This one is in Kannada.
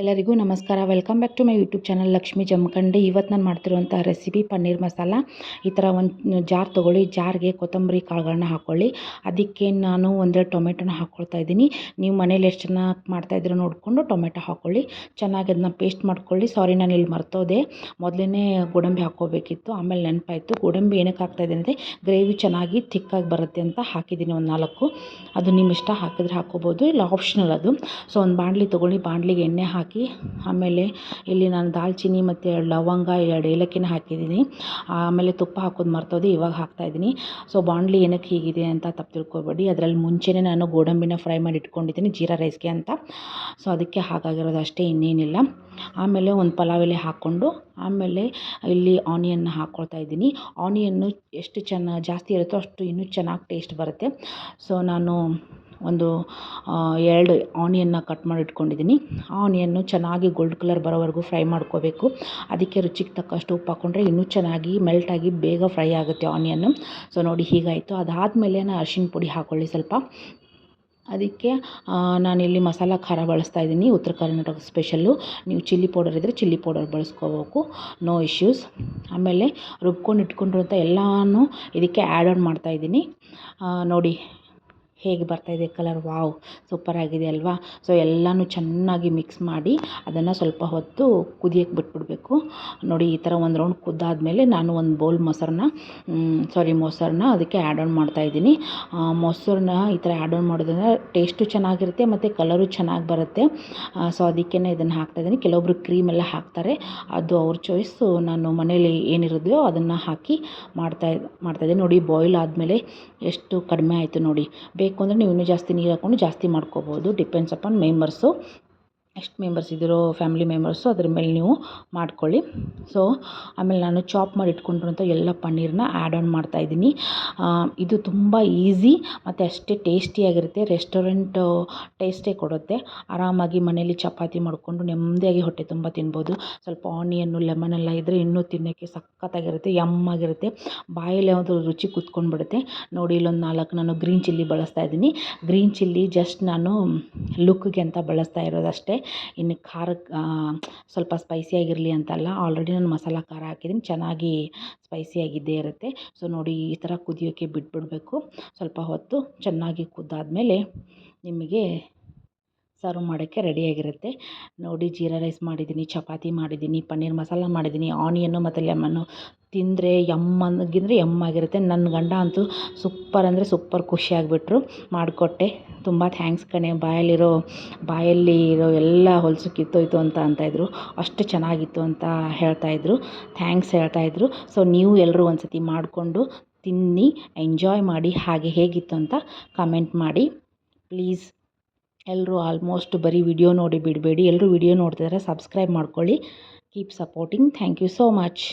ಎಲ್ಲರಿಗೂ ನಮಸ್ಕಾರ. Welcome back to my YouTube channel Lakshmi Jamkhandi ಇವತ್ತು ನಾನು ಮಾಡ್ತಿರುವಂಥ ರೆಸಿಪಿ ಪನ್ನೀರ್ ಮಸಾಲ. ಈ ಥರ ಒಂದು ಜಾರ್ ತೊಗೊಳ್ಳಿ. ಜಾರ್ಗೆ ಕೊತ್ತಂಬರಿ ಕಾಳುಗಳನ್ನ ಹಾಕ್ಕೊಳ್ಳಿ ಅದಕ್ಕೆ ನಾನು ಒಂದೆರಡು ಟೊಮೆಟೊನ ಹಾಕ್ಕೊಳ್ತಾ ಇದ್ದೀನಿ. ನೀವು ಮನೇಲಿ ಎಷ್ಟು ಚೆನ್ನಾಗಿ ಮಾಡ್ತಾಯಿದ್ದೀರೋ ನೋಡಿಕೊಂಡು ಟೊಮೆಟೊ ಹಾಕ್ಕೊಳ್ಳಿ ಚೆನ್ನಾಗಿ ಅದನ್ನ ಪೇಸ್ಟ್ ಮಾಡ್ಕೊಳ್ಳಿ. ಸಾರಿ ನಾನು ಇಲ್ಲಿ ಮರ್ತೋದೆ. ಮೊದಲೇ ಗೋಡಂಬಿ ಹಾಕ್ಕೋಬೇಕಿತ್ತು. ಆಮೇಲೆ ನೆನಪಾಯಿತು. ಗೋಡಂಬಿ ಏನಕ್ಕೆ ಹಾಕ್ತಾಯಿದ್ದೀನಿ ಅಂದರೆ ಗ್ರೇವಿ ಚೆನ್ನಾಗಿ ಥಿಕ್ಕಾಗಿ ಬರುತ್ತೆ ಅಂತ ಹಾಕಿದ್ದೀನಿ ಒಂದು ನಾಲ್ಕು. ಅದು ನಿಮ್ಮ ಇಷ್ಟ ಹಾಕಿದ್ರೆ ಹಾಕ್ಕೋಬೋದು ಇಲ್ಲ ಆಪ್ಷನಲ್ ಅದು. ಸೊ ಒಂದು ಬಾಣಲಿ ತೊಗೊಳ್ಳಿ. ಬಾಣಲಿಗೆ ಎಣ್ಣೆ ಹಾಕಿ ಹಾಕಿ, ಆಮೇಲೆ ಇಲ್ಲಿ ನಾನು ದಾಲ್ಚಿನ್ನಿ ಮತ್ತು ಲವಂಗ ಎರಡು ಏಲಕ್ಕಿನ ಹಾಕಿದ್ದೀನಿ. ಆಮೇಲೆ ತುಪ್ಪ ಹಾಕೋದು ಮರ್ತೋದೆ, ಇವಾಗ ಹಾಕ್ತಾಯಿದ್ದೀನಿ ಸೊ ಬಾಂಡ್ಲಿ ಏನಕ್ಕೆ ಹೀಗಿದೆ ಅಂತ ತಪ್ಪು ತಿಳ್ಕೊಬೇಡಿ. ಅದರಲ್ಲಿ ಮುಂಚೆನೇ ನಾನು ಗೋಡಂಬಿನ ಫ್ರೈ ಮಾಡಿ ಇಟ್ಕೊಂಡಿದ್ದೀನಿ, ಜೀರಾ ರೈಸ್ಗೆ ಅಂತ. ಸೊ ಅದಕ್ಕೆ ಹಾಗಾಗಿರೋದು ಅಷ್ಟೇ, ಇನ್ನೇನಿಲ್ಲ. ಆಮೇಲೆ ಒಂದು ಪಲಾವ್ ಎಲೆ ಹಾಕ್ಕೊಂಡು, ಆಮೇಲೆ ಇಲ್ಲಿ ಆನಿಯನ್ನ ಹಾಕ್ಕೊಳ್ತಾ ಇದ್ದೀನಿ. ಆನಿಯನ್ನು ಎಷ್ಟು ಚೆನ್ನ, ಜಾಸ್ತಿ ಇರುತ್ತೋ ಅಷ್ಟು ಇನ್ನೂ ಚೆನ್ನಾಗಿ ಟೇಸ್ಟ್ ಬರುತ್ತೆ. ಸೊ ನಾನು ಒಂದು ಎರಡು ಆನಿಯನ್ನ ಕಟ್ ಮಾಡಿ ಇಟ್ಕೊಂಡಿದ್ದೀನಿ ಆನಿಯನ್ನು ಚೆನ್ನಾಗಿ ಗೋಲ್ಡ್ ಕಲರ್ ಬರೋವರೆಗೂ ಫ್ರೈ ಮಾಡ್ಕೋಬೇಕು. ಅದಕ್ಕೆ ರುಚಿಗೆ ತಕ್ಕಷ್ಟು ಉಪ್ಪು ಹಾಕ್ಕೊಂಡ್ರೆ ಇನ್ನೂ ಚೆನ್ನಾಗಿ ಮೆಲ್ಟಾಗಿ ಬೇಗ ಫ್ರೈ ಆಗುತ್ತೆ ಆನಿಯನ್ನು ಸೊ ನೋಡಿ ಹೀಗಾಯಿತು. ಅದಾದಮೇಲೆ ನಾನು ಅರಿಶಿನ ಪುಡಿ ಹಾಕ್ಕೊಳ್ಳಿ ಸ್ವಲ್ಪ. ಅದಕ್ಕೆ ನಾನಿಲ್ಲಿ ಮಸಾಲ ಖಾರ ಬಳಸ್ತಾ ಇದ್ದೀನಿ ಉತ್ತರ ಕರ್ನಾಟಕ ಸ್ಪೆಷಲ್ಲು ನೀವು ಚಿಲ್ಲಿ ಪೌಡರ್ ಇದ್ದರೆ ಚಿಲ್ಲಿ ಪೌಡರ್ ಬಳಸ್ಕೋಬೇಕು. ನೋ ಇಶ್ಯೂಸ್ ಆಮೇಲೆ ರುಬ್ಕೊಂಡು ಇಟ್ಕೊಂಡಿರೋಂಥ ಎಲ್ಲನೂ ಇದಕ್ಕೆ ಆ್ಯಡ್ ಆನ್ ಮಾಡ್ತಾಯಿದ್ದೀನಿ ನೋಡಿ ಹೇಗೆ ಬರ್ತಾಯಿದೆ ಕಲರ್ ವಾವ್ ಸೂಪರಾಗಿದೆ ಅಲ್ವಾ? ಸೊ ಎಲ್ಲನೂ ಚೆನ್ನಾಗಿ ಮಿಕ್ಸ್ ಮಾಡಿ ಅದನ್ನು ಸ್ವಲ್ಪ ಹೊತ್ತು ಕುದಿಯಕ್ಕೆ ಬಿಟ್ಬಿಡಬೇಕು. ನೋಡಿ, ಈ ಥರ ಒಂದು ರೌಂಡ್ ಕುದ್ದಾದಮೇಲೆ ನಾನು ಒಂದು ಬೌಲ್ ಮೊಸರನ್ನ ಸಾರಿ ಮೊಸರನ್ನ ಅದಕ್ಕೆ ಆ್ಯಡ್ ಆನ್ ಮಾಡ್ತಾಯಿದ್ದೀನಿ ಮೊಸರನ್ನ ಈ ಥರ ಆ್ಯಡ್ ಆನ್ ಮಾಡೋದ್ರಿಂದ ಟೇಸ್ಟು ಚೆನ್ನಾಗಿರುತ್ತೆ ಮತ್ತು ಕಲರು ಚೆನ್ನಾಗಿ ಬರುತ್ತೆ. ಸೊ ಅದಕ್ಕೇ ಇದನ್ನು ಹಾಕ್ತಾಯಿದ್ದೀನಿ ಕೆಲವೊಬ್ರು ಕ್ರೀಮ್ ಎಲ್ಲ ಹಾಕ್ತಾರೆ. ಅದು ಅವ್ರ ಚಾಯ್ಸು ನಾನು ಮನೇಲಿ ಏನಿರೋದೋ ಅದನ್ನು ಹಾಕಿ ಮಾಡ್ತಾ ಮಾಡ್ತಾಯಿದ್ದೀನಿ ನೋಡಿ ಬಾಯ್ಲ್ ಆದಮೇಲೆ ಎಷ್ಟು ಕಡಿಮೆ ಆಯಿತು ನೋಡಿ. ಬೇಕು ಅಂದರೆ ನೀವು ಇನ್ನೂ ಜಾಸ್ತಿ ನೀರು ಹಾಕ್ಕೊಂಡು ಜಾಸ್ತಿ ಮಾಡ್ಕೋಬೋದು. ಡಿಪೆಂಡ್ಸ್ ಅಪಾನ್ ಮೆಂಬರ್ಸು ಎಷ್ಟು ಮೆಂಬರ್ಸ್ ಇದ್ದೀರೋ ಫ್ಯಾಮಿಲಿ ಮೆಂಬರ್ಸು ಅದ್ರ ಮೇಲೆ ನೀವು ಮಾಡ್ಕೊಳ್ಳಿ. ಸೊ ಆಮೇಲೆ ನಾನು ಚಾಪ್ ಮಾಡಿ ಇಟ್ಕೊಂಡಿರೋಂಥ ಎಲ್ಲ ಪನ್ನೀರನ್ನ ಆ್ಯಡ್ ಆನ್ ಮಾಡ್ತಾ ಇದ್ದೀನಿ. ಇದು ತುಂಬ ಈಸಿ ಮತ್ತು ಅಷ್ಟೇ ಟೇಸ್ಟಿಯಾಗಿರುತ್ತೆ ರೆಸ್ಟೋರೆಂಟ್ ಟೇಸ್ಟೇ ಕೊಡುತ್ತೆ. ಆರಾಮಾಗಿ ಮನೇಲಿ ಚಪಾತಿ ಮಾಡಿಕೊಂಡು ನೆಮ್ಮದಿಯಾಗಿ ಹೊಟ್ಟೆ ತುಂಬ ತಿನ್ಬೋದು. ಸ್ವಲ್ಪ ಆನಿಯನ್ನು ಲೆಮನ್ ಎಲ್ಲ ಇದ್ದರೆ ಇನ್ನೂ ತಿನ್ನೋಕ್ಕೆ ಸಖತ್ತಾಗಿರುತ್ತೆ ಯಮ್ಮಾಗಿರುತ್ತೆ ಬಾಯಲ್ಲಿ ಯಾವುದೋ ರುಚಿ ಕೂತ್ಕೊಂಡ್ಬಿಡುತ್ತೆ. ನೋಡಿ, ಇಲ್ಲೊಂದು ನಾಲ್ಕು ನಾನು ಗ್ರೀನ್ ಚಿಲ್ಲಿ ಬಳಸ್ತಾ ಇದ್ದೀನಿ. ಗ್ರೀನ್ ಚಿಲ್ಲಿ ಜಸ್ಟ್ ನಾನು ಲುಕ್ಗೆ ಅಂತ ಬಳಸ್ತಾ ಇರೋದಷ್ಟೇ. ಇನ್ನು ಖಾರ ಸ್ವಲ್ಪ ಸ್ಪೈಸಿಯಾಗಿರಲಿ ಅಂತಲ್ಲ ಆಲ್ರೆಡಿ ನಾನು ಮಸಾಲ ಖಾರ ಹಾಕಿದ್ದೀನಿ, ಚೆನ್ನಾಗಿ ಸ್ಪೈಸಿಯಾಗಿದ್ದೇ ಇರುತ್ತೆ. ಸೊ ನೋಡಿ, ಈ ಥರ ಕುದಿಯೋಕ್ಕೆ ಬಿಟ್ಬಿಡಬೇಕು. ಸ್ವಲ್ಪ ಹೊತ್ತು ಚೆನ್ನಾಗಿ ಕುದ್ದಾದಮೇಲೆ ನಿಮಗೆ ಸರ್ವ್ ಮಾಡೋಕ್ಕೆ ರೆಡಿಯಾಗಿರುತ್ತೆ ನೋಡಿ, ಜೀರಾ ರೈಸ್ ಮಾಡಿದ್ದೀನಿ, ಚಪಾತಿ ಮಾಡಿದ್ದೀನಿ, ಪನ್ನೀರ್ ಮಸಾಲ ಮಾಡಿದ್ದೀನಿ ಆನಿಯನ್ನು ಮತ್ತು ಲೆಮನ್ನು ತಿಂದರೆ ಯಮ್ ಯಮ್ಮಾಗಿರುತ್ತೆ ನನ್ನ ಗಂಡ ಅಂತೂ ಸೂಪ್ಪರ್ ಅಂದರೆ ಸೂಪರ್ ಖುಷಿಯಾಗಿಬಿಟ್ರು ಮಾಡಿಕೊಟ್ಟೆ. ತುಂಬ ಥ್ಯಾಂಕ್ಸ್ ಕಣೆ. ಬಾಯಲ್ಲಿರೋ, ಬಾಯಲ್ಲಿ ಇರೋ ಎಲ್ಲ ಹೊಲಸು ಕಿತ್ತೋಯ್ತು ಅಂತ ಅಂತಾಯಿದ್ರು ಅಷ್ಟು ಚೆನ್ನಾಗಿತ್ತು ಅಂತ ಹೇಳ್ತಾಯಿದ್ರು ಥ್ಯಾಂಕ್ಸ್ ಹೇಳ್ತಾಯಿದ್ರು ಸೊ ನೀವು ಎಲ್ಲರೂ ಒಂದು ಸತಿ ಮಾಡಿಕೊಂಡು ತಿನ್ನಿ ಎಂಜಾಯ್ ಮಾಡಿ ಹಾಗೆ ಹೇಗಿತ್ತು ಅಂತ ಕಮೆಂಟ್ ಮಾಡಿ. ಪ್ಲೀಸ್ ಎಲ್ಲರೂ ಆಲ್ಮೋಸ್ಟ್ ಬರೀ ವಿಡಿಯೋ ನೋಡಿ ಬಿಡಬೇಡಿ. ಎಲ್ಲರೂ ವಿಡಿಯೋ ನೋಡ್ತಿದ್ದಾರೆ ಸಬ್ಸ್ಕ್ರೈಬ್ ಮಾಡ್ಕೊಳ್ಳಿ. Keep supporting thank you so much